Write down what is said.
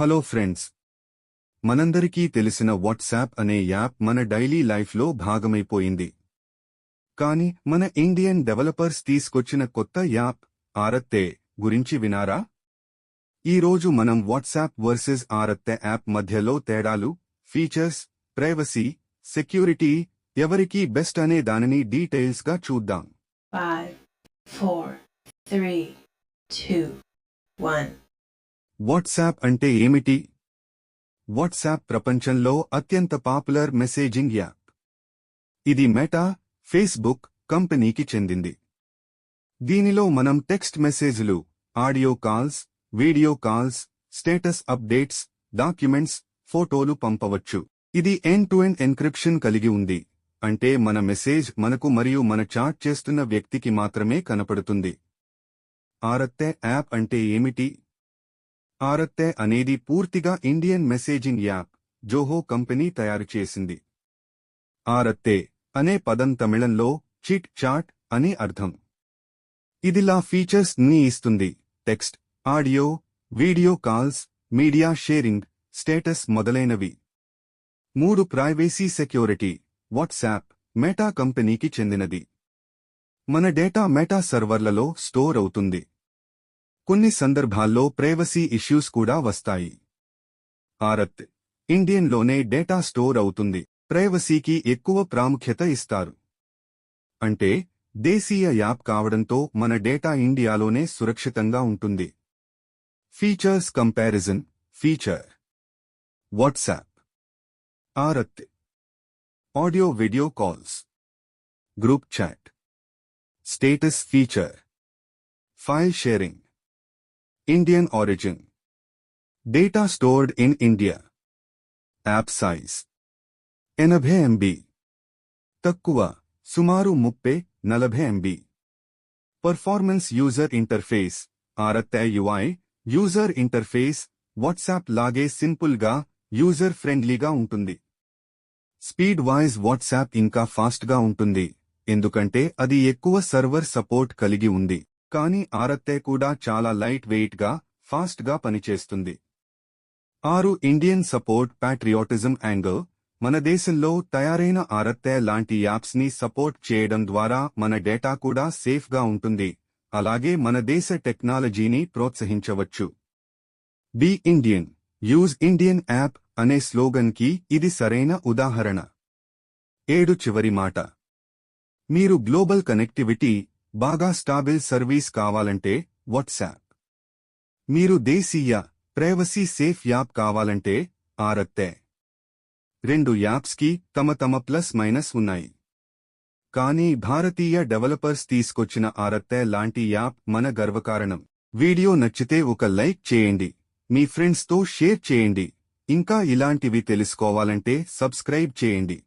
Hello friends. మనందరికీ తెలిసిన WhatsApp అనే యాప్ మన డైలీ లైఫ్లో భాగమైపోయింది. కాని మన ఇండియన్ డెవలపర్స్ తీసుకొచ్చిన కొత్త యాప్ ఆరత్తే గురించి వినారా? ఈరోజు మనం వాట్సాప్ వర్సెస్ ఆరత్తే యాప్ మధ్యలో తేడాలు ఫీచర్స్ ప్రైవసీ సెక్యూరిటీ ఎవరికీ బెస్ట్ అనే దానిని డీటెయిల్స్గా చూద్దాం. Five, four, three, two, one. WhatsApp అంటే ఏమిటి? వాట్సాప్ ప్రపంచంలో అత్యంత పాపులర్ మెసేజింగ్ యాప్. ఇది మెటా ఫేస్బుక్ కంపెనీకి చెందింది. దీనిలో మనం టెక్స్ట్ మెసేజ్లు audio calls video calls status updates documents ఫోటోలు పంపవచ్చు. ఇది ఎండ్ టు ఎండ్ ఎన్క్రిప్షన్ కలిగి ఉంది. అంటే మన మెసేజ్ మనకు మరియు మన చాట్ చేస్తున్న వ్యక్తికి మాత్రమే కనపడుతుంది. ఆరత్తే యాప్ అంటే ఏమిటి? ఆరత్తే అనేది పూర్తిగా Indian messaging app Zoho company తయారు చేసింది. ఆరత్తే అనే పదం తమిళంలో చిట్ చాట్ అని అర్థం. ఇదిలా ఫీచర్స్ని ఇస్తుంది. Text audio video calls media sharing status మొదలైనవి. మూడు ప్రైవేసీ సెక్యూరిటీ వాట్సాప్ మెటా కంపెనీకి చెందినది. మన డేటా మెటా సర్వర్లలో స్టోర్ అవుతుంది. కొన్ని సందర్భాల్లో ప్రైవసీ ఇష్యూస్ కూడా వస్తాయి. ఆరత్ ఇండియన్లోనే డేటా స్టోర్ అవుతుంది. ప్రైవసీకి ఎక్కువ ప్రాముఖ్యత ఇస్తారు. అంటే దేశీయ యాప్ కావడంతో మన డేటా ఇండియాలోనే సురక్షితంగా ఉంటుంది. Features comparison feature. WhatsApp. Arattai audio video calls. Group chat. Status feature. File sharing. Indian origin. Data stored in India. App size. ఎనభై ఎంబీ తక్కువ సుమారు ముప్పై నలభై MB performance user interface Arattai UI user interface WhatsApp లాగే సింపుల్గా user ఫ్రెండ్లీగా ఉంటుంది. Speed wise WhatsApp ఇంకా ఫాస్ట్గా ఉంటుంది. ఎందుకంటే అది ఎక్కువ సర్వర్ సపోర్ట్ కలిగి ఉంది. కానీ ఆరత్తే కూడా చాలా లైట్ వెయిట్గా ఫాస్ట్గా పనిచేస్తుంది. ఆరు ఇండియన్ సపోర్ట్ ప్యాట్రియాటిజం యాంగిల్. మన దేశంలో తయారైన ఆరత్తే లాంటి యాప్స్ని సపోర్ట్ చేయడం ద్వారా మన డేటా కూడా సేఫ్గా ఉంటుంది. అలాగే మన దేశ టెక్నాలజీని ప్రోత్సహించవచ్చు. Be Indian. Use Indian app అనే స్లోగన్కి ఇది సరైన ఉదాహరణ. ఏడు చివరి మాట. మీరు గ్లోబల్ కనెక్టివిటీ బాగా స్టాబిల్ సర్వీస్ కావాలంటే వాట్సాప్. మీరు దేశీయ ప్రైవసీ సేఫ్ యాప్ కావాలంటే ఆరత్తే. రెండు యాప్స్కి తమ తమ ప్లస్ మైనస్ ఉన్నాయి. కానీ భారతీయ డెవలపర్స్ తీసుకొచ్చిన ఆరత్తే లాంటి యాప్ మన గర్వకారణం. వీడియో నచ్చితే ఒక లైక్ చేయండి. మీ ఫ్రెండ్స్తో షేర్ చేయండి. ఇంకా ఇలాంటివి తెలుసుకోవాలంటే సబ్స్క్రైబ్ చేయండి.